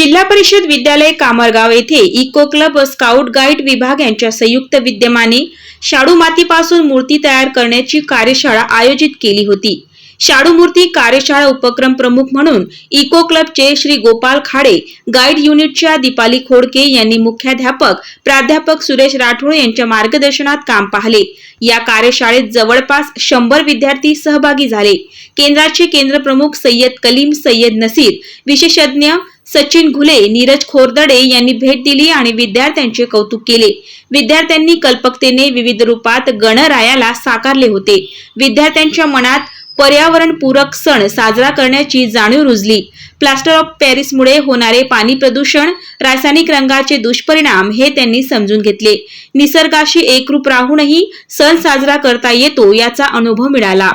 जिल्हा परिषद विद्यालय कामरगाव येथे इको क्लब व स्काउट गाईड विभाग यांच्या संयुक्त विद्यमाने शाडू मातीपासून मूर्ती तयार करण्याची कार्यशाळा आयोजित केली होती. शाडू मूर्ती कार्यशाळा उपक्रम प्रमुख म्हणून इको क्लबचे श्री गोपाल खाडे गाईड युनिटच्या दीपाली खोडके यांनी मुख्याध्यापक प्राध्यापक सुरेश राठोड यांच्या मार्गदर्शनात काम पाहिले. या कार्यशाळेत जवळपास शंभर विद्यार्थी सहभागी झाले. केंद्राचे केंद्र प्रमुख सय्यद कलीम सय्यद नसीर विशेषज्ञ सचिन घुले नीरज खोरदडे यांनी भेट दिली आणि विद्यार्थ्यांचे कौतुक केले. विद्यार्थ्यांनी कल्पकतेने विविध रूपात गणरायाला साकारले होते. विद्यार्थ्यांच्या मनात पर्यावरणपूरक सण साजरा करण्याची जाणीव रुजली. प्लास्टर ऑफ पॅरिसमुळे होणारे पाणी प्रदूषण रासायनिक रंगाचे दुष्परिणाम हे त्यांनी समजून घेतले. निसर्गाशी एकरूप राहूनही सण साजरा करता येतो याचा अनुभव मिळाला.